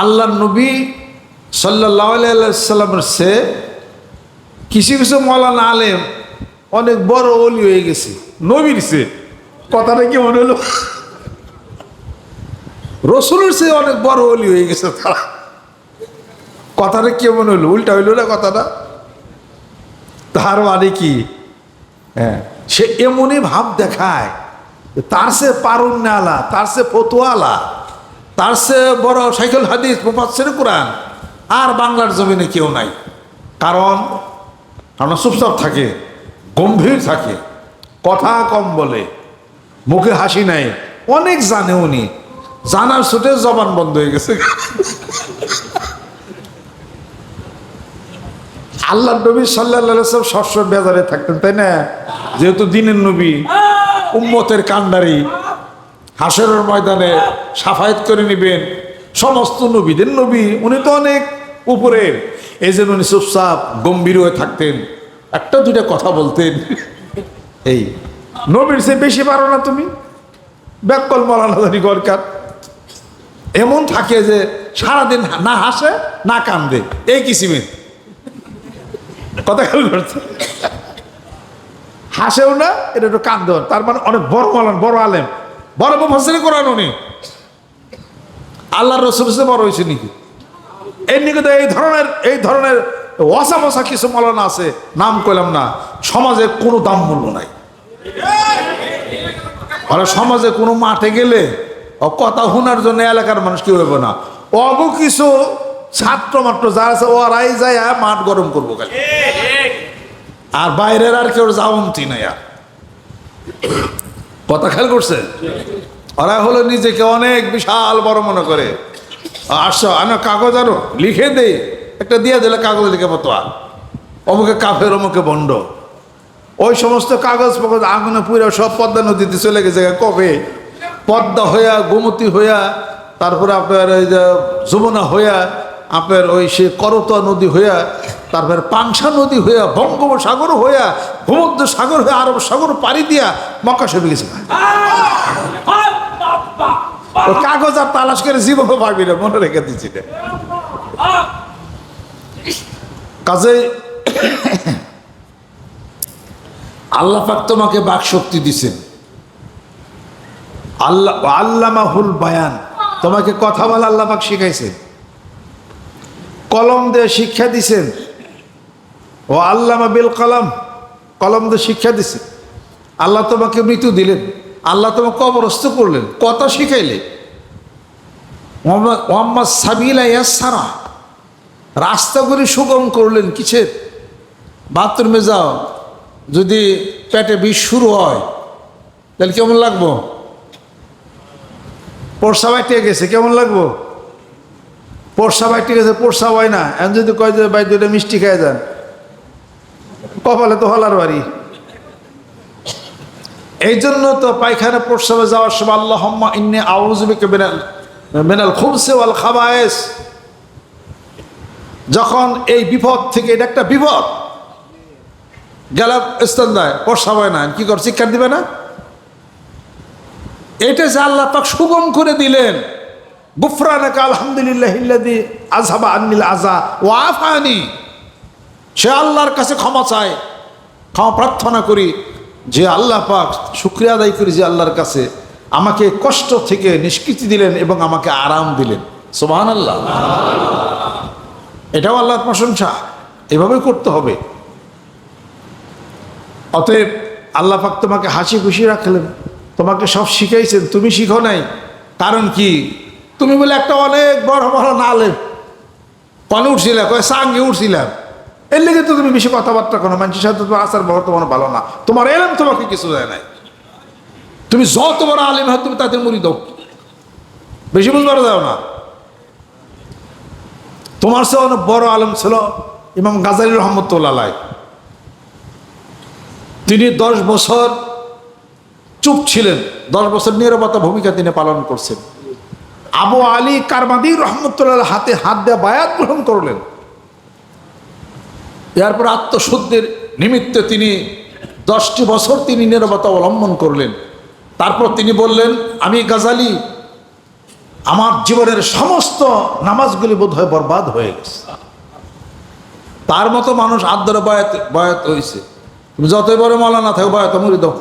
আল্লাহ নবী সাল্লাহ সে কিছু কিছু মৌলানা আলেম অনেক বড় অলি হয়ে গেছে, নবীর সে। কথাটা কি মনে হলো? রসুলের সে অনেক বড় অলি হয়ে গেছে তারা। কথাটা কি মনে হলো? উল্টা হইল না কথাটা? তার মানে কি? হ্যাঁ সে এমনই ভাব দেখায় তার সে পারুন আলা তার সে ফতুয়ালা। তার সে বড় সাইকেল হাদিস মুফাসসির কোরআন। আর বাংলার জমিনে কেউ নাই। কারণ আমরা চুপচাপ থাকে, গম্ভীর থাকে, কথা কম বলে, মুখে হাসি নাই, অনেক জানে উনি। জানার ছুটে জবান বন্ধ হয়ে গেছে। আল্লাহ নবী সাল্লাহ সব সবসময় বেজারে থাকতেন, তাই না? যেহেতু দিনের নবী, উম্মতের কান্ডারি হাসরের ময়দানে সাফায়াত করে নেবেন। সমস্ত নবীদের নবী, উনি তো অনেক উপরের। এই জন্য উনি চুপচাপ গম্ভীর হয়ে থাকতেন, একটা দুইটা কথা বলতেন। এই, নবীর সে বেশি পারো না তুমি? ব্যাকল মলানা জানি গরকার এমন থাকে যে সারাদিন না হাসে, না কান্দে। এই কিসিমের কথা খেয়াল করছে হাসেও না, এটা একটু কান্দেও তার মানে অনেক বড় মালান, বড় আলেম। বড় মুফাসসির কোরআন উনি। আল্লাহর রসুল বড় হয়েছে নাকি? এর নিকে তো এই ধরনের এই ধরনের ওয়াসা বসা কিছু মলানা আছে, নাম কইলাম না। সমাজে কোনো দাম মূল্য নাই। ওরা সমাজে কোনো মাঠে গেলে কথা শোনার জন্য এলাকার মানুষ কি হবে না? অগ কিছু ছাত্র মাত্র যারা আছে, ও ওরাই যায় মাঠ গরম করব খালি। আর বাইরের আর কেউ যাওয়ন্তি নাই আর। কথা খেয়াল করছে? ওরা হলো নিজেকে অনেক বিশাল বড় মনে করে। আসছো আমি কাগজ আনো, লিখে দেই। একটা দিয়ে দিলে কাগজ লিখে মতো আর অমুকে কাফের, অমুকে বন্ড। ওই সমস্ত কাগজ ফাগজ, আগুনে পুরো সব পদ্মা নদীতে চলে গেছে। কবে? পদ্মা হইয়া, গোমতী হইয়া, তারপরে আপনার ওই যে যমুনা হইয়া, আপনার ওই সে করতোয়া নদী হইয়া তারপরে পাংশা নদী হইয়া, বঙ্গোপসাগর হইয়া ভূমধ্য সাগর হয়ে আরব সাগর পাড়ি দিয়া মক্কা সবে গেছে কাগজ আর তালাশ করে জীবনও পাবি না, মনে রেখে দিচ্ছি কাজে আল্লাহ পাক তোমাকে বাক শক্তি দিছেন। আল্লাহ আল্লামাহুল বায়ান। তোমাকে কথা বলা আল্লাহ পাক শিখাইছেন। কলম দিয়ে শিক্ষা দিছেন। ও আল্লামা বিল কলম। কলম দিয়ে শিক্ষা দিছে। আল্লাহ তোমাকে মৃত্যু দিলেন। আল্লাহ তোমাকে কবরস্থ করলেন। কথা শিখাইলে? মোহাম্মদ সাবিলা ইয়াসারা। রাস্তাগুলি সুগম করলেন কিসের? বাথরুমে যাও। যদি পেটে বিষ শুরু হয়, তাহলে কেমন লাগবো? পোরসা বাইটে গেছে, কেমন লাগবো? পোরসা বাইটে গেছে, পোরসা হয় না। এখন যদি কয় যে দুটো মিষ্টি খেয়ে যান কপালে তো হলার বাড়ি। এই জন্য তো পায়খানা প্রস্রাবে যাওয়ার সময় আল্লাহ ইন্নে আউজবিকে বেনাল বেনাল খুবসে ওয়াল খাবায়েস যখন এই বিপদ থেকে, এটা একটা বিপদ। গেল স্থান দেয় প্রস্রাব না কি কর শিক্ষা দিবে না? এটা যে আল্লাহ পাক সুগম করে দিলেন। গুফরানাকা আলহামদুলিল্লাহ আজহাবা আন্নিল আজা ও আফানি। সে আল্লাহর কাছে ক্ষমা চায়, ক্ষমা প্রার্থনা করি যে আল্লাহ পাক শুক্রিয়া আদায় করি যে আল্লাহর কাছে আমাকে কষ্ট থেকে নিষ্কৃতি দিলেন এবং আমাকে আরাম দিলেন। সোবাহান আল্লাহ এটাও আল্লাহর প্রশংসা। এভাবে করতে হবে। অতএব আল্লাহ পাক তোমাকে হাসি খুশি রাখলেন। তোমাকে সব শিখাইছেন। তুমি শিখো নাই। কারণ কি? তুমি বলে একটা অনেক বড় বড় নালেম কনে উঠছিলাম কয়ে, সাঙ্গে উঠছিলাম। এর লেগে তো তুমি বেশি কথাবার্তা করো মানুষের সাথে তোমার আসার বড় তোমার ভালো না। তোমার এলেম তোমাকে কিছু দেয় নাই। তুমি যত বড় আলেম হয় তুমি তাদের মুড়ি দাও। বেশি বুঝবার দাও না। তোমার সে অনেক বড় আলেম ছিল ইমাম গাজালি রহমতুল্লাহ তিনি দশ বছর চুপ ছিলেন। দশ বছর নিরবতা ভূমিকা তিনি পালন করছেন। আবু আলী কারমাদি রহমতুল্লাহ হাতে হাত দিয়ে বায়াত গ্রহণ করলেন। এরপর আত্মশুদ্ধির নিমিত্তে তিনি দশটি বছর তিনি নিরবতা অবলম্বন করলেন। তারপর তিনি বললেন, আমি গাজালি, আমার জীবনের সমস্ত নামাজগুলি বোধ হয় বরবাদ হয়ে গেছে। তার মতো মানুষ আদ্র বয়াত বয়াত হয়েছে তুমি যতই বড় মালা না থাকো, বয়াত দাও।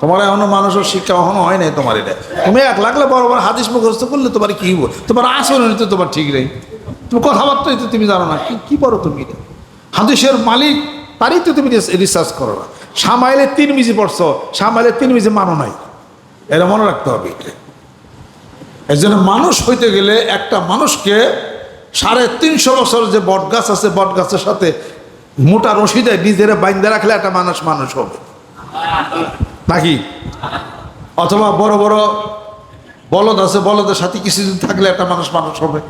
তোমার এখনও মানুষের শিক্ষা এখনও হয় নাই তোমার এটা। তুমি এক লাগলে বড় বড় হাদিস মুখস্থ করলে তোমার কি তোমার আসন তো তোমার ঠিক নেই। তুমি কথাবার্তাই তো তুমি জানো না। কি বলো তুমি এটা? হাদিসের মালিক, তারই তো তুমি রিসার্চ করো না। সামাইলে তিন মিজি পড়ছো, সামাইলে তিন মিজি মানো নাই। এটা মনে রাখতে হবে এই মানুষ হইতে গেলে একটা মানুষকে সাড়ে তিনশো বছর যে বটগাছ আছে, বটগাছের সাথে মোটা রশি দেয় নিজেরা বাইন্দে রাখলে একটা মানুষ মানুষ হবে। নাকি? অথবা বড় বড় বলদ আছে, বলদের সাথে কিছুদিন থাকলে একটা মানুষ মানুষ হবে।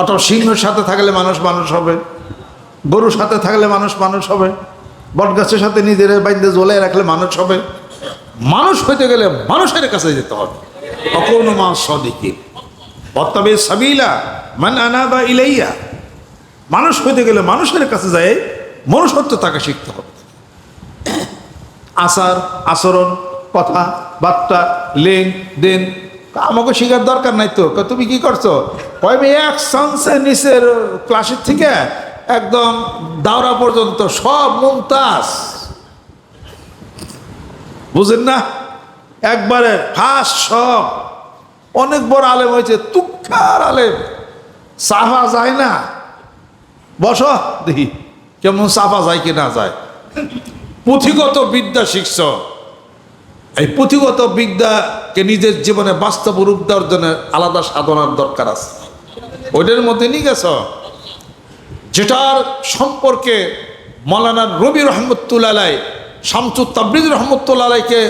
অথবা সিংহের সাথে থাকলে মানুষ মানুষ হবে। গরুর সাথে থাকলে মানুষ মানুষ হবে। বটগাছের সাথে নিজের বাইন্দে জ্বলে রাখলে মানুষ হবে। মানুষ হইতে গেলে মানুষের কাছে যেতে হবে। অকৌন মা সদিকি বর্তবে সাবিলা মান আনাবা ইলাইয়া। মানুষ হইতে গেলে মানুষের কাছে যায় মনুষ্যত্ব তাকে শিখতে হবে। আচার, আচরণ, কথা, বার্তা লেন দেন, আমাকে শেখার দরকার নাই তো। তুমি কি করছ? কয় এক সানসে নিচের ক্লাসের থেকে একদম দাওরা পর্যন্ত সব মুমতাজ। বুঝেন না? একবারে ফাঁস সব। অনেক বড় আলেম হয়েছে তুক্ষার আলেম। সাফা যায় না। বস দেখি, কেমন সাফা যায় কি না যায়। পুঁথিগত বিদ্যা শিখছ। এই পুঁথিগত বিদ্যাকে নিজের জীবনে বাস্তব রূপ দেওয়ার জন্য আলাদা সাধনার দরকার আছে। ওইটার মধ্যে নিয়ে গেছ? যেটার সম্পর্কে মৌলানা রবি রহমতুল্লাহ শামসু তাবরিজ রহমতুল্লাহকে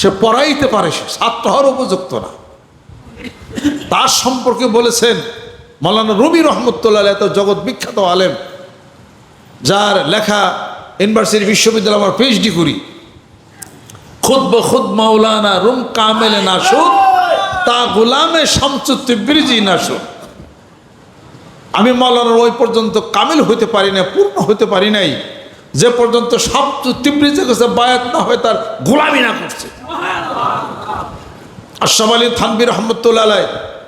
সে পড়াইতে পারে, সে ছাত্র হওয়ার উপযুক্ত না। তার সম্পর্কে বলেছেন মৌলানা রবি রহমতুল্লাহ এত জগৎ বিখ্যাত আলেম, যার লেখা ইউনিভার্সিটি বিশ্ববিদ্যালয় আমার পিএইচডি করি। খুদ খুদ মাওলানা রুম কামেলে নাসুদ, তা গুলামে শামসুত্তি ব্রিজি নাসুদ। আমি মাওলানার ওই পর্যন্ত কামিল হইতে পারি না পূর্ণ হইতে পারি নাই। যে পর্যন্ত সব তিব্রিজের কাছে বায়াত না হয়ে তার গোলামি না করছে। আশরাফ আলী থানবি রহমতুল্লাহ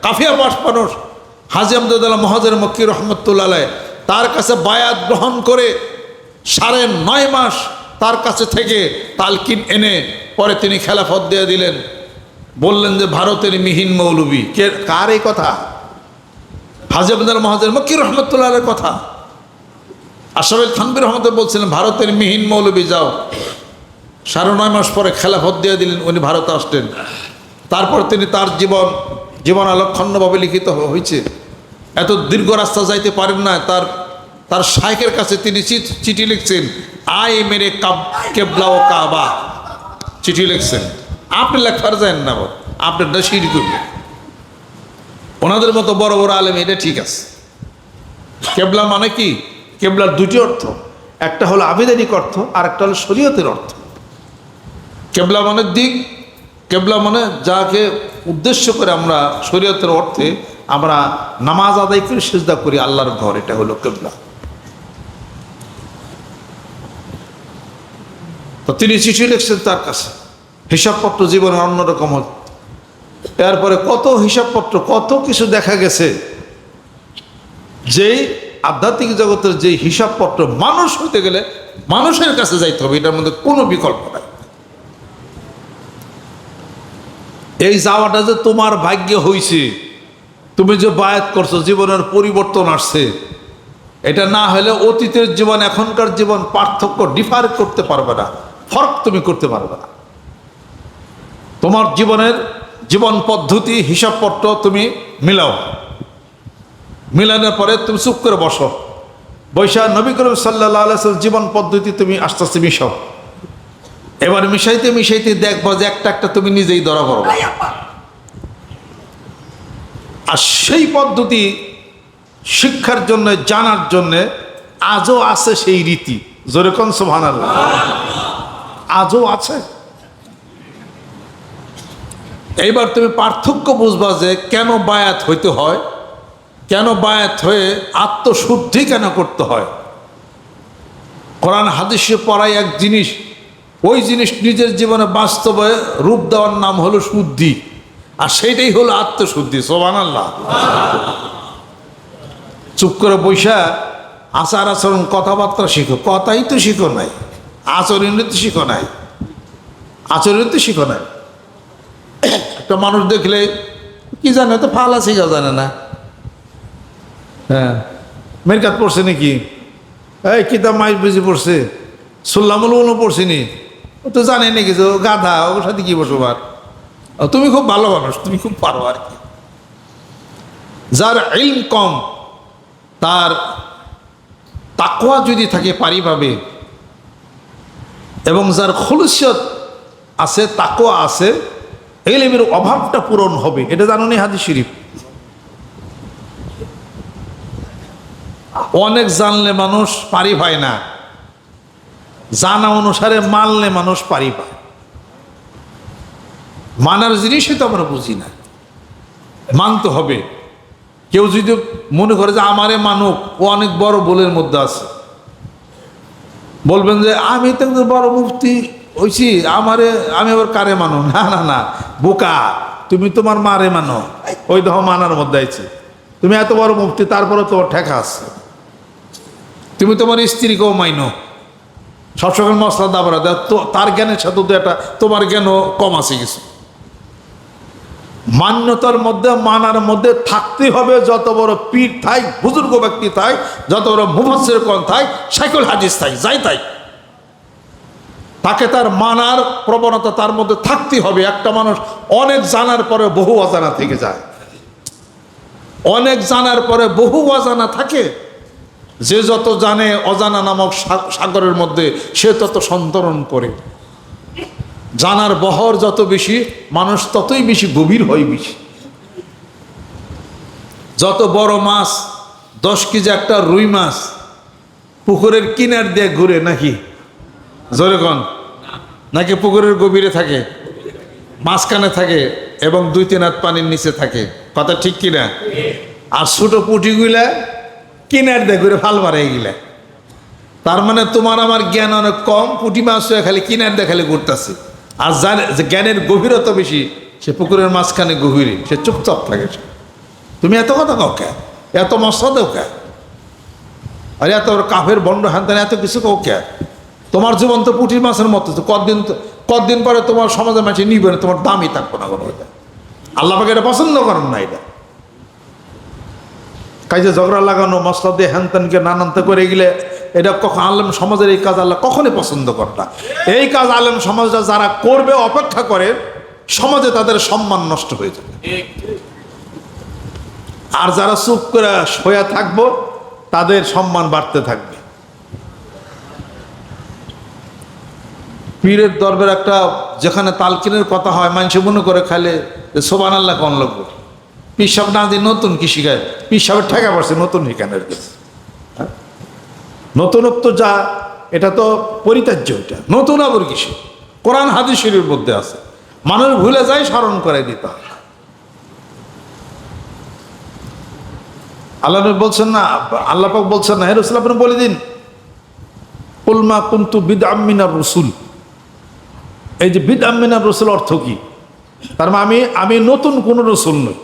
কাফিয়া বাস মানুষ, হাজি আমদুল্লাহ মহাজের মক্কি রহমতুল্লাহ তার কাছে বায়াত গ্রহণ করে সাড়ে নয় মাস তার কাছে থেকে তালকিন এনে পরে তিনি খেলাফত দিয়ে দিলেন। বললেন যে, ভারতের মিহিন মৌলবী। কে, কার এই কথা? হাজি আবদুল্লাহ মহাজের মক্কি রহমতুল্লাহের কথা। আশরাফ থানবি রহমত বলছিলেন, ভারতের মিহিন মৌলবী, যাও। সাড়ে নয় মাস পরে খেলাফত দিয়ে দিলেন, উনি ভারতে আসলেন। তারপর তিনি তার জীবন জীবন আলোকখণ্ডভাবে লিখিত হয়েছে। এত দীর্ঘ রাস্তা যাইতে পারেন না, তার তার শাইকের কাছে তিনি চিঠ- লিখছেন আই মেরে কাব, কেবলা ও কাবা। চিঠি লিখছেন। আপনি লেখার যান না আপনার সিঁড়ি করবেন। ওনাদের মতো বড় বড় আলেম, এটা ঠিক আছে। কেবলা মানে কি? কেবলার দুটি অর্থ। একটা হলো আবেদানিক অর্থ আর একটা হলো শরীয়তের অর্থ। কেবলা মানে দিক, কেবলা মানে যাকে উদ্দেশ্য করে আমরা শরীয়তের অর্থে আমরা নামাজ আদায় করে সেজদা করি আল্লাহর ঘর, এটা হলো কেবলা। তো তিনি চিঠি লিখছেন তার কাছে। হিসাবপত্র জীবনে অন্যরকম হল এরপরে কত হিসাবপত্র, কত কিছু দেখা গেছে, যেই আধ্যাত্মিক জগতের যে হিসাবপত্র মানুষ হতে গেলে মানুষের কাছে যাইতে হবে, এটার মধ্যে কোনো বিকল্প নাই। এই যাওয়াটা যে তোমার ভাগ্যে হইছে, তুমি যে বায়াত করছ, জীবনের পরিবর্তন আসছে, এটা না হলে অতীতের জীবন, এখনকার জীবন পার্থক্য ডিফার করতে পারবে না ফরক তুমি করতে পারবে না। তোমার জীবনের জীবন পদ্ধতি হিসাবপত্র তুমি মিলাও। মিলানোর পরে তুমি চুপ করে বসো। বৈশা নবী করিম সাল্লাহ জীবন পদ্ধতি তুমি আস্তে আস্তে মিশাও। এবার মিশাইতে মিশাইতে দেখব যে একটা একটা তুমি নিজেই ধরা পড়ো। আর সেই পদ্ধতি শিক্ষার জন্য জানার জন্য আজও আছে সেই রীতি। যেরকম সোহান আজও আছে? এইবার তুমি পার্থক্য বুঝবা যে কেন বায়াত হইতে হয়, কেন বায়াত হয়ে আত্মশুদ্ধি কেন করতে হয়। কোরআন হাদিসে পড়াই এক জিনিস, ওই জিনিস নিজের জীবনে বাস্তবে রূপ দেওয়ার নাম হলো শুদ্ধি, আর সেইটাই হলো আত্মশুদ্ধি সোবান আল্লাহ চুপ করে বৈশা আচার আচরণ কথাবার্তা শিখো, কথাই তো শিখো নাই আচরণ তো শিখো নাই আচরণ তো শিখো নাই। একটা মানুষ দেখলে কি জানে তো ফালা শিখা জানে না। হ্যাঁ। মেরকাত পড়ছে নাকি? এই কিতাব মাইজ বুঝি পড়ছে। সুল্লামুল উনো পড়ছিনি ও তো জানে নাকি যে গাধা ওর সাথে কি বসবার ও, তুমি খুব ভালো মানুষ তুমি খুব পারো আর কি। যার ইলম কম তার তাকোয়া যদি থাকে পারিভাবে এবং যার খলুসিয়ত আছে তাকোয়া আছে এলিমের অভাবটা পূরণ হবে, এটা জানো নি হাদিস শরীফ। অনেক জানলে মানুষ পারি পায় না। জানা অনুসারে মানলে মানুষ পারি পায়। মানার জিনিসই তো আমরা বুঝি না। মানতে হবে। কেউ যদি মনে করে যে আমারে মানুক, ও অনেক বড় বলের মধ্যে আছে। বলবেন যে, আমি তো বড় মুফতি। হইছি আমারে, আমি আবার কারে মানো? না না না, বোকা, তুমি তোমার মারে মানো। ওই দেহ মানার মধ্যে আছে তুমি এত বড় মুক্তি তারপরে তোমার ঠেকা আছে। তুমি তোমার স্ত্রীকেও মাইনো। সবসময় মশলা দাবরা দেয় তো তার জ্ঞানের সাথে তো একটা তোমার জ্ঞানও কম আছে কিছু। মান্যতার মধ্যে, মানার মধ্যে থাকতে হবে, যত বড় পীর থাই, বুজুর্গ ব্যক্তি থাই, যত বড় মুফাসের কন থাই, সাইকেল হাদিস থাই, যাই তাই তাকে তার মানার প্রবণতা তার মধ্যে থাকতে হবে। একটা মানুষ অনেক জানার পরে বহু অজানা থেকে যায়। অনেক জানার পরে বহু অজানা থাকে। যে যত জানে অজানা নামক সাগরের মধ্যে, সে তত সন্তরণ করে। জানার বহর যত বেশি, মানুষ ততই বেশি গভীর হয় বেশি। যত বড় মাছ, দশ কেজি একটা রুই মাছ, পুকুরের কিনার দিয়ে ঘুরে নাকি? জোরে কন। নাকি পুকুরের গভীরে থাকে, মাঝখানে থাকে এবং দুই তিন হাত পানির নিচে থাকে। কথা ঠিক কিনা? আর ছোট পুটিগুলা কিনার দিয়ে ঘুরে ফাল মারে গিলা। তার মানে তোমার আমার জ্ঞান অনেক কম, পুঁটি মাছ হয়ে খালি কিনার দিয়ে খালি ঘুরতেছে। আর যে জ্ঞানের গভীরতা বেশি, সে পুকুরের মাঝখানে গভীরে, সে চুপচাপ থাকে। তুমি এত কথা কাও কে? এত মশলা দেও কে? আর এত কাফের বন্ড ত্যান এত কিছু কাও কে? তোমার জীবন তো পুঁটির মাছের মতো কতদিন কতদিন পরে তোমার সমাজের মাঝে নিবে না, তোমার দামই থাকব না কোনো এটা। আল্লাহ পাকে এটা পছন্দ করেন না এটা। কাজে ঝগড়া লাগানো, মশলা দিয়ে হ্যান ত্যানকে নানান্ত করে গেলে, এটা কখন আলেম সমাজের এই কাজ আল্লাহ কখনই পছন্দ করে না। এই কাজ আলেম সমাজটা যারা করবে, অপেক্ষা করে, সমাজে তাদের সম্মান নষ্ট হয়ে যাবে। আর যারা চুপ করে শোয়া থাকব, তাদের সম্মান বাড়তে থাকবে। পীরের দরবার একটা যেখানে তালকিনের কথা হয়, মানুষ মনে করে খাইলে সোবান আল্লাহ কন লোক পিসাব না দিয়ে নতুন কি শিখায়? পিসাবের ঠেকা পড়ছে নতুন শিখানোর কাছে। হ্যাঁ? নতুনত্ব যা, এটা তো পরিত্যাজ্য এটা। নতুন আবার কিছু কোরআন, হাদিস শরীর মধ্যে আছে। মানুষ ভুলে যায়, স্মরণ করে দিতে আল্লাহ বলছেন না আল্লাপাক বলছেন না হেরুসুল আপনি বলে দিন। উলমা কুন্তু বিদ আমিনার রসুল। এই যে বিদ আমিনার রসুল অর্থ কি? তার মানে আমি আমি নতুন কোন রসুল নই।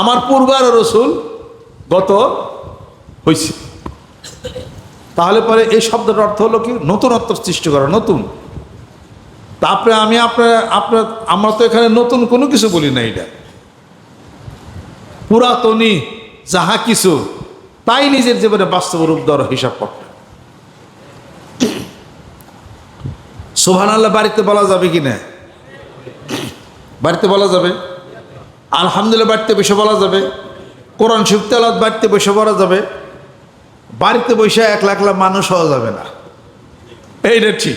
আমার পূর্বার রসুল গত হয়েছে তাহলে পরে এই শব্দের অর্থ হলো কি? নতুনত্ব সৃষ্টি করা, নতুন। তারপরে আমি আপনার আপনার, আমরা তো এখানে নতুন কোনো কিছু বলি না এটা। পুরাতনী যাহা কিছু, তাই নিজের জীবনে বাস্তব রূপ দেওয়ার হিসাব করতে সোহান আল্লাহ বাড়িতে বলা যাবে কি না? বাড়িতে বলা যাবে? আলহামদুলিল্লাহ, বাড়িতে বসে বলা যাবে। কোরআন শিব তেলাত বাড়িতে বসে বলা যাবে। বাড়িতে বসে এক লাখ লাখ মানুষ হওয়া যাবে না। এইটা ঠিক।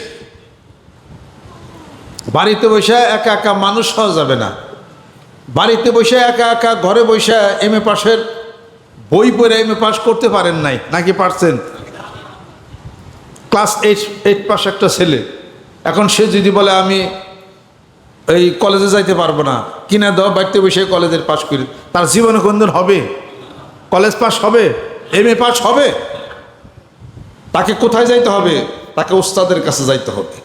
বাড়িতে বসে একা একা মানুষ হওয়া যাবে না। বাড়িতে বসে একা একা ঘরে বসে এম এ পাশের বই পড়ে এম এ পাস করতে পারেন নাই, নাকি পারছেন? ক্লাস এইট এইট পাস একটা ছেলে। এখন সে যদি বলে, আমি এই কলেজে যাইতে পারব না, কিনা দাও, বাড়িতে বসে কলেজের পাশ করি। তার জীবনে কোনদিন হবে? কলেজ পাস হবে? এম এ পাস হবে? তাকে কোথায় যাইতে হবে? তাকে উস্তাদের কাছে যাইতে হবে।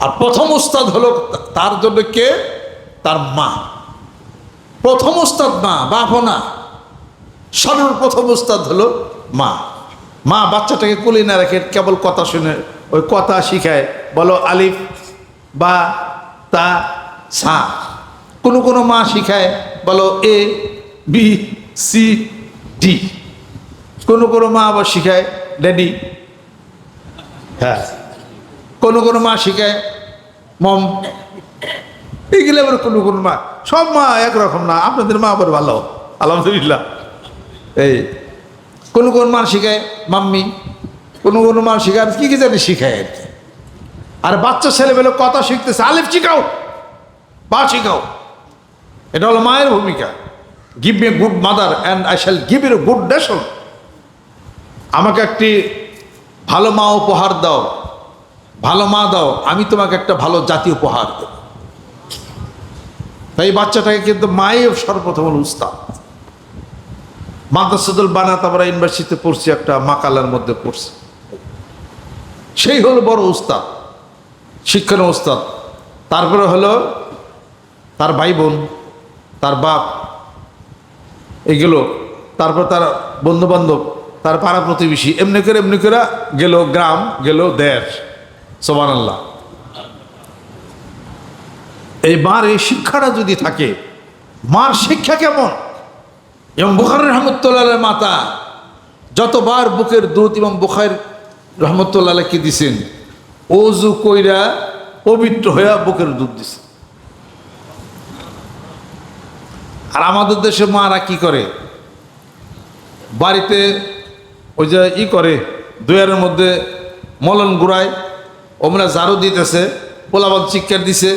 আর প্রথম উস্তাদ হলো তার জন্য কে? তার মা। প্রথম উস্তাদ মা বাপও না। সর্বপ্রথম উস্তাদ হলো মা। মা বাচ্চাটাকে কুলি না রেখে কেবল কথা শুনে ওই কথা শিখায় বলো আলিফ বা তা সা। কোনো কোনো মা শিখায় বলো এ বি সি ডি। কোনো কোনো মা আবার শিখায় ড্যাডি। হ্যাঁ। কোনো কোনো মা শিখায় মম। এগুলো আবার কোনো কোনো মা। সব মা একরকম না আপনাদের মা আবার ভালো। আলহামদুলিল্লাহ। এই কোনো কোন মা শিখায় মাম্মি। কোনো কোনো মা শিখায় কি কি জানি শিখায় আর কি। আর বাচ্চা ছেলেবেলে কথা শিখতেছে। আলিফ, শিখাও। বা শিখাও। এটা হলো মায়ের ভূমিকা। Give me good mother and I shall give you good nation আমাকে একটি ভালো মা উপহার দাও। ভালো মা দাও। আমি তোমাকে একটা ভালো জাতি উপহার দেব। তাই বাচ্চাটাকে কিন্তু মাই সর্বপ্রথম উস্তাদ। মাদ্রাসাদুল বানাত আমরা ইউনিভার্সিটিতে পড়ছি, একটা মাকালার মধ্যে পড়ছি। সেই হলো বড় উস্তাদ শিক্ষণ উস্তাদ। তারপরে হলো তার ভাই বোন, তার বাপ, এগুলো। তারপর তার বন্ধু বান্ধব তার পাড়া প্রতিবেশী, এমনি করে এমনি করে গেল গ্রাম, গেল দেশ। সোমান আল্লাহ এই মার এই শিক্ষাটা যদি থাকে, মার শিক্ষা কেমন? এবং বুখার রহমতুল্লাহ মাতা, যতবার বুকের দুধ এবং বুখার রহমতুল্লাহকে দিছেন? ওজু কইরা পবিত্র হইয়া বুকের দুধ দিছে। আর আমাদের দেশে মারা কি করে? বাড়িতে ওই যে ই করে, দুয়ারের মধ্যে মলন গুড়ায়, ওমরা ঝাড়ু দিতেছে পোলাবাদ চিৎকার দিছে।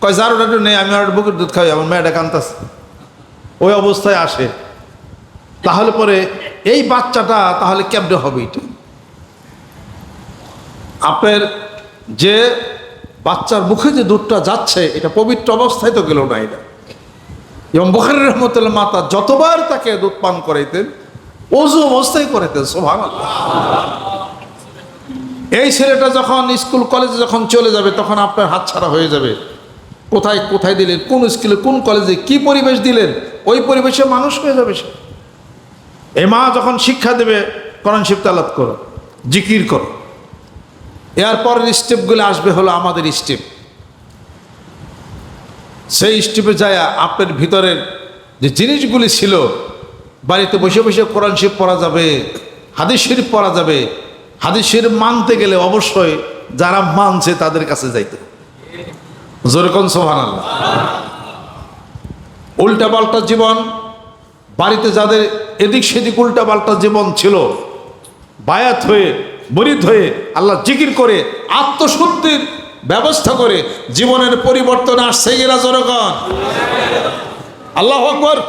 কয় ঝাড়ুটা একটু নেই, আমি আর বুকের দুধ খাই, আমার মেয়েটা কান্তাছে ওই অবস্থায় আসে। তাহলে পরে এই বাচ্চাটা তাহলে কেমনে হবে এটা? আপনার যে বাচ্চার মুখে যে দুধটা যাচ্ছে, এটা পবিত্র অবস্থায় তো গেল না এটা। এবং বুখারি রহমতুল্লাহ মাতা যতবার তাকে দুধ পান করাইতেন, অজু অবস্থায় করাইতেন সোভান এই ছেলেটা যখন স্কুল, কলেজে যখন চলে যাবে, তখন আপনার হাত ছাড়া হয়ে যাবে। কোথায় কোথায় দিলেন, কোন স্কুলে, কোন কলেজে, কি পরিবেশ দিলেন, ওই পরিবেশে মানুষ হয়ে যাবে সে। এ মা যখন শিক্ষা দেবে, কোরআন শিব তালাত করো, জিকির করো। এর পরের স্টেপগুলো আসবে হলো আমাদের স্টেপ সেই স্টেপে যায় আপনার ভিতরের যে জিনিসগুলি ছিল, বাড়িতে বসে বসে কোরআন শিব পড়া যাবে, হাদিস শরীফ পড়া যাবে, হাদিস শরীফ মানতে গেলে অবশ্যই যারা মানছে তাদের কাছে যাইতে যেরকম সোহান আল্লাহ উল্টা পাল্টা জীবন, বাড়িতে যাদের এদিক সেদিক উল্টা পাল্টা জীবন ছিল, বায়াত হয়ে বরিদ হয়ে আল্লাহ জিকির করে আত্মশুদ্ধির ব্যবস্থা করে জীবনের পরিবর্তন আসছে গেলা জনগণ। আল্লাহ আকবর।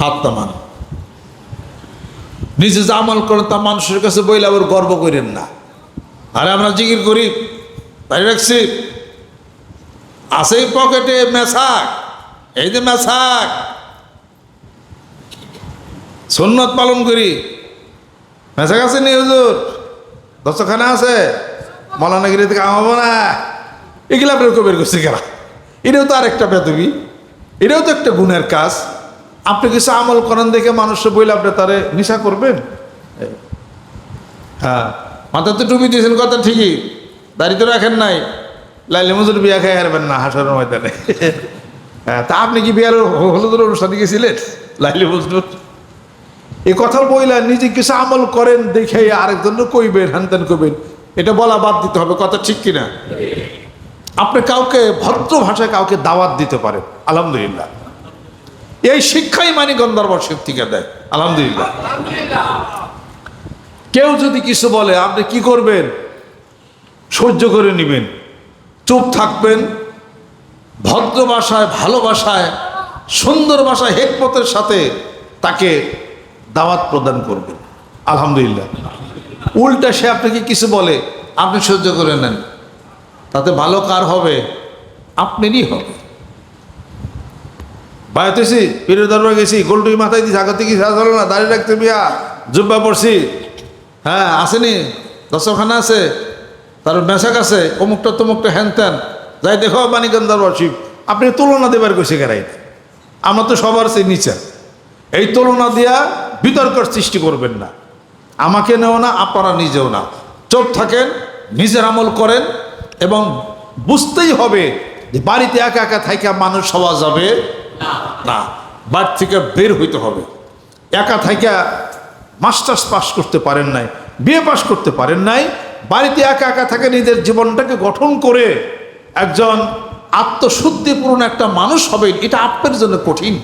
হাত তামান নিজে যা আমল করেন তা মানুষের কাছে বইলে আবার গর্ব করেন না। আরে আমরা জিকির করি, তাই রাখছি। আছে পকেটে মেশাক, এই যে মেশাক। সুন্নত পালন করি মেশাক আছে নি হুজুর? দশখানা আছে। মলানাগিরি থেকে আমাবো না। এগুলো আপনার কবের করছে গেলা এটাও তো আরেকটা বেতবি এটাও তো একটা গুণের কাজ। আপনি কিছু আমল করেন দেখে মানুষের বইলে আপনি তারে নিশা করবেন? হ্যাঁ মাথা তো টুপি দিয়েছেন, কথা ঠিকই। দাড়ি তো রাখেন নাই। লাইলে মজুর বিয়া খাই হারবেন না হাসরের ময়দানে। হ্যাঁ তা আপনি কি বিয়ার হলুদের অনুষ্ঠানে গেছিলেন? লাইলে মজুর। এই কথা বইলা নিজে কিছু আমল করেন দেখে আরেকজন কইবেন হ্যান কইবেন। এটা বলা বাদ দিতে হবে, কথা ঠিক কিনা? আপনি কাউকে ভদ্র ভাষায় কাউকে দাওয়াত দিতে পারেন, আলহামদুলিল্লাহ। এই শিক্ষাই মানে গন্ধর্বর শক্তিকে দেয়, আলহামদুলিল্লাহ। কেউ যদি কিছু বলে, আপনি কি করবেন? সহ্য করে নেবেন। চুপ থাকবেন। ভদ্র ভাষায় ভালোবাসায় সুন্দর ভাষায়, হেকমতের সাথে তাকে দাওয়াত প্রদান করবেন। আলহামদুলিল্লাহ। উল্টা সে আপনাকে কিছু বলে, আপনি সহ্য করে নেন। তাতে ভালো কার হবে? আপনারই হবে। বায়তেছি পীরের দরবার গেছি, গোলটুই মাথায় দিয়েছি আগে থেকে সাজা হলো না, দাঁড়িয়ে রাখতে বিয়া জুব্বা পড়ছি হ্যাঁ আসেনি, দশখানা আছে, তার মেশাক আছে, অমুকটা তমুকটা হ্যান ত্যান। যাই দেখো, মানিকগঞ্জ দরবার শিব। আপনি তুলনা দেবার কইছে গেরাই আমরা তো সবার সে নিচে। এই তুলনা দিয়া বিতর্কের সৃষ্টি করবেন না। আমাকে নেও না, আপনারা নিজেও না। চোখ থাকেন, নিজের আমল করেন এবং বুঝতেই হবে যে বাড়িতে একা একা থাইকা মানুষ হওয়া যাবে না। বাড়ি থেকে বের হইতে হবে। একা থাইকা মাস্টার্স পাস করতে পারেন নাই বিয়ে পাস করতে পারেন নাই। বাড়িতে একা একা থাকে নিজের জীবনটাকে গঠন করে একজন আত্মশুদ্ধিপূর্ণ একটা মানুষ হবেন, এটা আপনার জন্য কঠিন।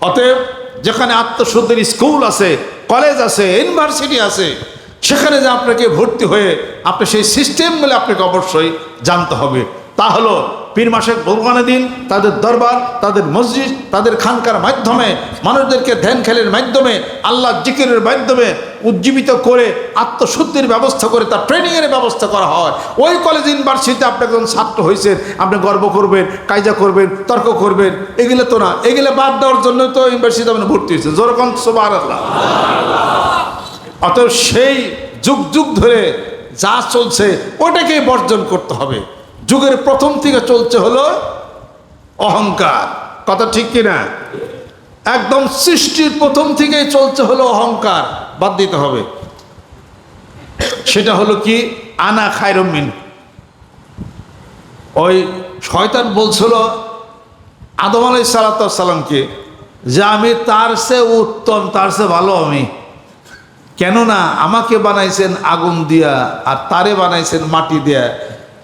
অতএব যেখানে আত্মশুদ্ধির স্কুল আছে, কলেজ আছে, ইউনিভার্সিটি আছে, সেখানে যে আপনাকে ভর্তি হয়ে আপনি সেই সিস্টেম বলে আপনাকে অবশ্যই জানতে হবে। তা হলো পীর মাসের ভগবানে দিন, তাদের দরবার, তাদের মসজিদ, তাদের খানকার মাধ্যমে, মানুষদেরকে ধ্যান খেলের মাধ্যমে আল্লাহ জিকিরের মাধ্যমে উজ্জীবিত করে, আত্মশুদ্ধির ব্যবস্থা করে, তার ট্রেনিংয়ের ব্যবস্থা করা হয়। ওই কলেজ ইউনিভার্সিটিতে আপনি একজন ছাত্র হয়েছেন আপনি গর্ব করবেন কায়জা করবেন, তর্ক করবেন, এগুলো তো না। এগুলো বাদ দেওয়ার জন্য তো ইউনিভার্সিটিতে আপনি ভর্তি হয়েছে যেরকম সোবার অতএব সেই যুগ যুগ ধরে যা চলছে, ওটাকেই বর্জন করতে হবে। যুগের প্রথম থেকে চলছে হলো অহংকার। কথা ঠিক কিনা একদম সৃষ্টির প্রথম থেকেই চলছে হলো অহংকার। বাদ দিতে হবে। সেটা হলো কি? আনা খায়রমিন ওই শয়তান বলছিল আদম আলাই সালাতামকে যে আমি তার সে উত্তম, তার সে ভালো আমি। কেননা আমাকে বানাইছেন আগুন দিয়া আর তারে বানাইছেন মাটি দিয়া।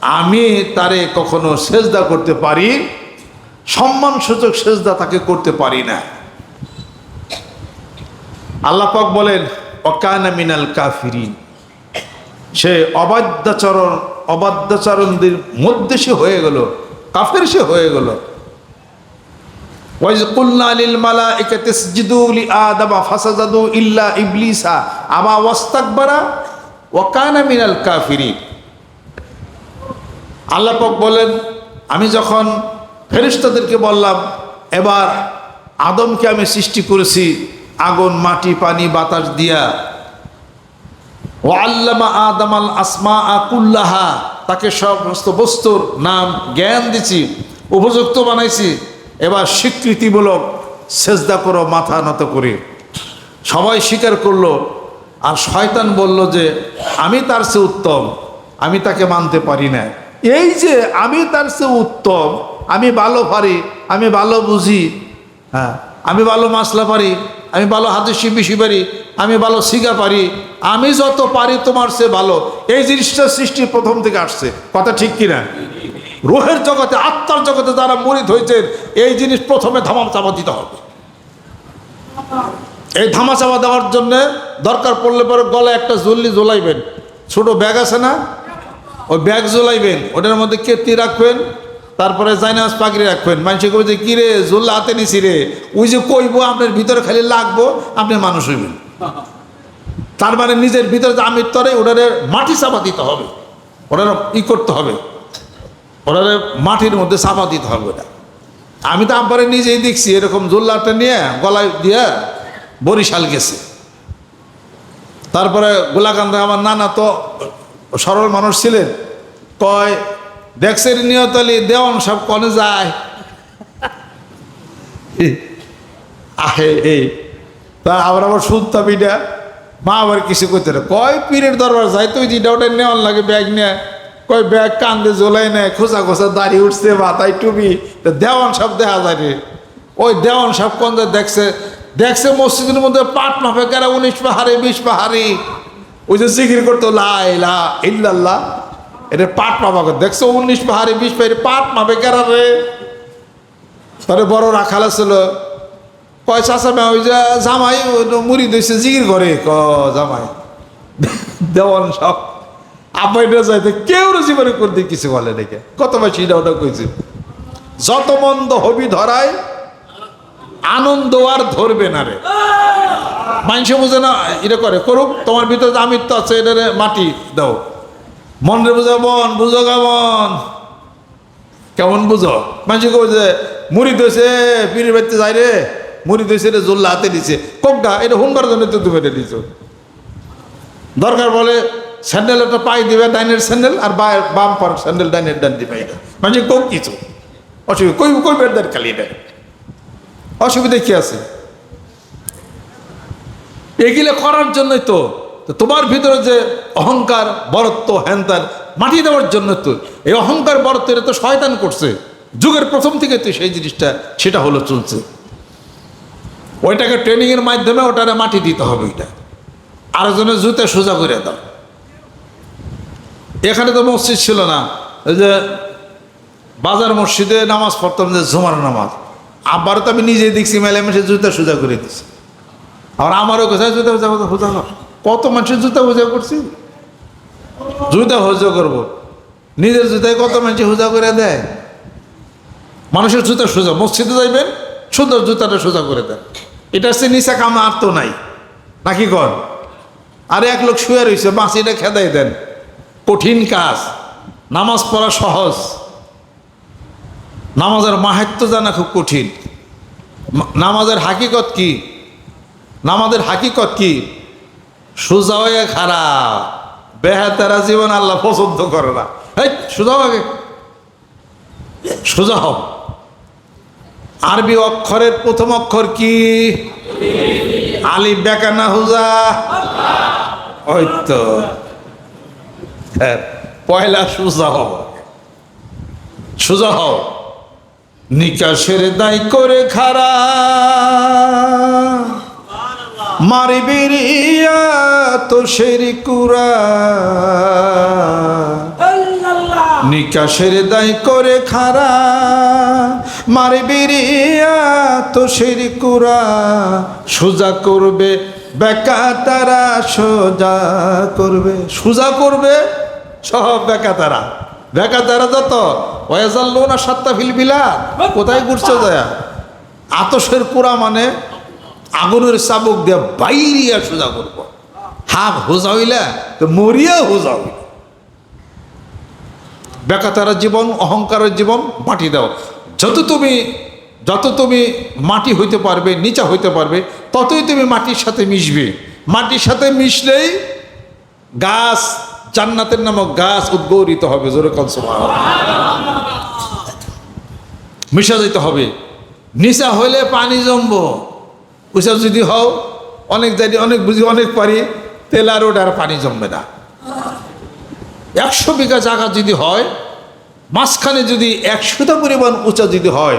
আমি তারে কখনো সেজদা করতে পারি সম্মান সূচক সেজদা তাকে করতে পারি না। আল্লাপাক বলেন অকানা মিনাল কাফিরিন। সে অবাধ্যাচরণ, অবাধ্যাচরণদের মধ্যে সে হয়ে গেল, কাফের সে হয়ে গেল। আবা ওয়াস্তাকবারা ওয়া কানা মিনাল কাফিরিন। আল্লাহ পাক বলেন আমি যখন ফেরিস্তাদেরকে বললাম, এবার আদমকে আমি সৃষ্টি করেছি আগুন, মাটি, পানি, বাতাস দিয়া। ও আল্লামা আদম আল আসমা আকুল্লাহা তাকে সমস্ত বস্তুর নাম জ্ঞান দিছি, উপযুক্ত বানাইছি। এবার স্বীকৃতিমূলক সেজদা করো, মাথা নত করে। সবাই স্বীকার করল, আর শয়তান বলল যে, আমি তার সে উত্তম, আমি তাকে মানতে পারি না। এই যে আমি তার সে উত্তম, আমি ভালো পারি, আমি ভালো বুঝি হ্যাঁ আমি ভালো মাসলা পারি, আমি ভালো হাতে শিপিসি পারি, আমি ভালো শিগা পারি, আমি যত পারি তোমার সে ভালো। এই জিনিসটা সৃষ্টির প্রথম থেকে আসছে। কথা ঠিক কিনা? রোহের জগতে, আত্মার জগতে যারা মরিত হয়েছেন, এই জিনিস প্রথমে ধামাম চাপা দিতে হবে। এই ধামা চাপা দেওয়ার জন্য দরকার পড়লে পরে গলায় একটা জল্লি জ্বলাইবেন ছোট ব্যাগ আছে না? ওই ব্যাগ জ্বলাইবেন, ওটার মধ্যে কেতি রাখবেন, তারপরে জাইনাস পাগড়ি রাখবেন। মানুষে কবে যে, কিরে জোল্লা হাতে নিছি রে। ওই যে কইবো, আপনার ভিতরে খালি লাগবো, আপনি মানুষ হইবেন। তার মানে নিজের ভিতরে যে আমির তরে, ওটারে মাটি চাপা দিতে হবে। ওটারে ই করতে হবে। ওটারে মাটির মধ্যে চাপা দিতে হবে ওটা। আমি তো আব্বারে নিজেই দেখছি, এরকম জোল্লাটা নিয়ে গলায় দিয়ে বরিশাল গেছে। তারপরে গোলাকান্দা আমার নানা তো সরল মানুষ ছিলেন। কয়, দেখছেন নিয়তলি দেওয়ান সব কনে যায়? আহে তা আবার আবার শুনতাম এটা। মা আবার কিছু করতে না। কয়, পীরের দরবার যাই তুই যেটা ওটা নেওয়ার লাগে ব্যাগ নিয়ে কয়, ব্যাগ কান্দে জ্বলাই নেয় খোঁচা খোঁচা দাড়ি উঠছে, মাথায় টুপি। তা দেওয়ান সব দেখা যায় রে ওই দেওয়ান সব কোন দেখছে। দেখছে মসজিদের মধ্যে পাট মাপে কেরা উনিশ পাহাড়ি, বিশ পাহাড়ি। ওই যে জিকির করতো লাইলা ইল্লাল্লাহ। এটা পাট করে। দেখছ, উনিশ পাহাড়ে, বিশ পাহাড়ি পাট মাপে কেরা রে? তারে বড় রাখাল ছিল কয় চাষা ওই যে জামাই মুড়ি দিয়েছে জিগির করে। ক জামাই, দেওয়ান সব। আপাইটা যাইতে কেউ জীবনে করতে কিছু বলে দেখে কত মাসি এটা ওটা কইছে। যত মন্দ হবি ধরায়, আনন্দ আর ধরবে না রে। মানুষে বুঝে না, এটা করে, করুক, তোমার ভিতরে আমিত্ব আছে, এটা মাটি দাও। মন রে বুঝো মন, বুঝো কেমন কেমন বুঝো? মানুষ কবে যে, মুড়ি দইছে পিড়ির বাড়িতে যাই রে, মুড়ি দইছে রে জোল্লা হাতে দিছে। কোকটা এটা হুনবার জন্য তো তুমি এটা দিছ। দরকার বলে, স্যান্ডেল একটা পাই দিবে, ডাইনের স্যান্ডেল, আর বাম পার স্যান্ডেল ডাইনের ডান দিবে এটা। মানে কোন কিছু। অসুবিধা কই কই বেড় খালি এটা। অসুবিধা কি আছে? এগুলো করার জন্যই তো। তোমার ভিতরে যে অহংকার, বরত্ব হ্যান্তার মাটি দেওয়ার জন্য তো। এই অহংকার, বরত্ব, এটা তো শয়তান করছে। যুগের প্রথম থেকে তো সেই জিনিসটা, সেটা হলো চলছে। ওইটাকে ট্রেনিংয়ের মাধ্যমে ওটারে মাটি দিতে হবে ওইটা আরেকজনের জুতে সোজা করে দাও। এখানে তো মসজিদ ছিল না। ওই যে বাজার মসজিদে নামাজ পড়তাম যে জুমার নামাজ। আবার তো আমি নিজে দেখছি মেলে মেশে জুতা সোজা করে দিছি। আর আমারও কোথায় জুতা কথা কর। কত মানুষের জুতা সোজা করছি? জুতা সোজা করব। নিজের জুতায় কত মানুষ সোজা করে দেয়? মানুষের জুতা সোজা। মসজিদে যাইবেন, সুন্দর জুতাটা সোজা করে দেন। এটা হচ্ছে নিচা কাম, আর তো নাই। নাকি কর আর এক লোক শুয়ে রয়েছে বাঁচিটা খেদাই দেন। কঠিন কাজ। নামাজ পড়া সহজ। নামাজের মাহাত্ম জানা খুব কঠিন। নামাজের হাকিকত কি? নামাজের হাকিকত কি? সোজা হয়ে খারাপ বেহাতারা জীবন আল্লাহ পছন্দ করে না। এই সোজা আগে সোজা হও। আরবি অক্ষরের প্রথম অক্ষর কি? আলি বেকানা হুজা। ওই তো। হ্যাঁ, পয়লা সোজা হও। সোজা হও। নিকাশের দায় করে খারা। মারি বেরিয়া তো সেরি কুরা নিকাশের দায় করে খারা মারি বেরিয়া তো সেরি কুরা সোজা করবে বেকা তারা সোজা করবে। সোজা করবে সব বেকা তারা। বেকা তারা যত। ওয়াজাল্লো না সাতটা ফিলফিলা কোথায় ঘুরছে যায় আতসের কুড়া মানে আগুনের চাবুক দিয়ে বাইরিয়া সোজা করব। হাফ হোজা হইলা তো মরিয়া হোজা হইলা। বেকাতারা জীবন অহংকারের জীবন মাটি দাও। যত তুমি যত তুমি মাটি হইতে পারবে, নিচা হইতে পারবে, ততই তুমি মাটির সাথে মিশবে। মাটির সাথে মিশলেই গাছ, জান্নাতের নামক গাছ উদ্গৌরিত হবে, জোরে মিশা যেতে হবে। নিচা হইলে পানি জমবো। উষা যদি হও, অনেক জানি অনেক বুঝি, অনেক পারি, তেল আর পানি জমবে না। একশো বিঘা জায়গা যদি হয়, মাঝখানে যদি একশোটা পরিমাণ উঁচা যদি হয়,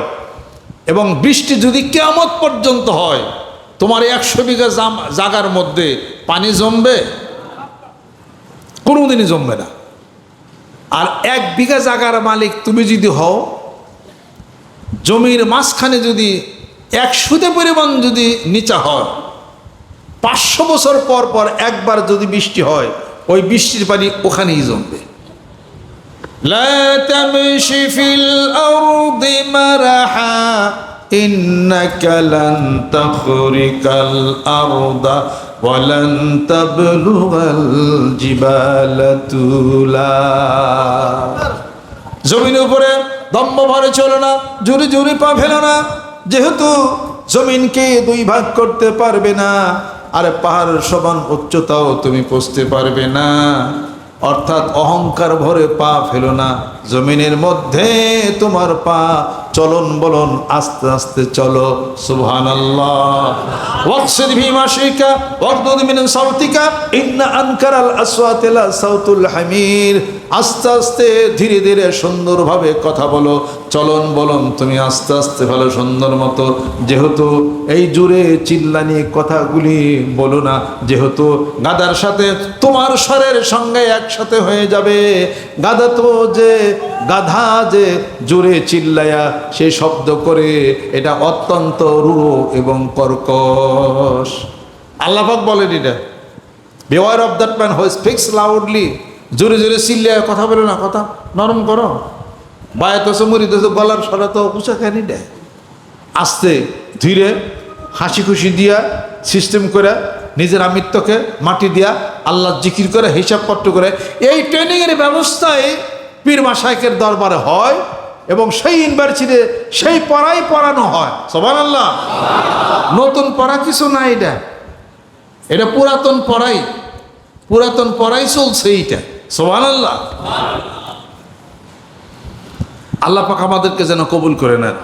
এবং বৃষ্টি যদি কেমত পর্যন্ত হয়, তোমার একশো বিঘা জায়গার মধ্যে পানি জমবে? কোনোদিনই জমবে না। আর এক বিঘা জাগার মালিক তুমি যদি হও, জমির মাঝখানে যদি একশোতে পরিমাণ যদি নিচা হয়, পাঁচশো বছর পর পর একবার যদি বৃষ্টি হয়, ওই বৃষ্টির পানি ওখানেই জমবে। জমিনের উপরে দম্ব ভরে চলো না জুড়ি জুড়ি পা ফেলো না। যেহেতু জমিনকে দুই ভাগ করতে পারবে না, আর পাহাড় সমান উচ্চতাও তুমি পৌঁছতে পারবে না। অর্থাৎ অহংকার ভরে পা ফেলো না। জমিনের মধ্যে তোমার পা চলন বলন আস্তে আস্তে চলো। সুবহান আল্লাহ আস্তে আস্তে ধীরে ধীরে সুন্দরভাবে কথা বলো। চলন বলন, তুমি আস্তে আস্তে ভালো সুন্দর মতো। যেহেতু এই জুড়ে চিল্লানি কথাগুলি বলো না, যেহেতু গাদার সাথে তোমার স্বরের সঙ্গে একসাথে হয়ে যাবে। গাদা তো যে, গাধা যে জুড়ে চিল্লায়া সে শব্দ করে, এটা অত্যন্ত রূঢ় এবং কর্কশ। আল্লাহাক বলেন এটা। Beware of that man who speaks loudly জোরে জোরে চিল্লিয়ে কথা বলে না, কথা নরম করো। বায়াত মুড়ি তো গলার সরা তো উঁচা খানি দেয়। আস্তে ধীরে হাসি খুশি দিয়া সিস্টেম করে নিজের আমিত্বকে মাটি দিয়া আল্লাহ জিকির করে হিসাব পত্র করে। এই ট্রেনিংয়ের ব্যবস্থায় পীর মাসায়কের দরবারে হয় এবং সেই ইউনিভার্সিটিতে সেই পড়াই পড়ানো হয়। সবার আল্লাহ নতুন পড়া কিছু না এটা। এটা পুরাতন পড়াই। পুরাতন পড়াই চলছে এইটা। সোহান আল্লাহ আল্লাহ পাক আমাদেরকে যেন কবুল করে নেন।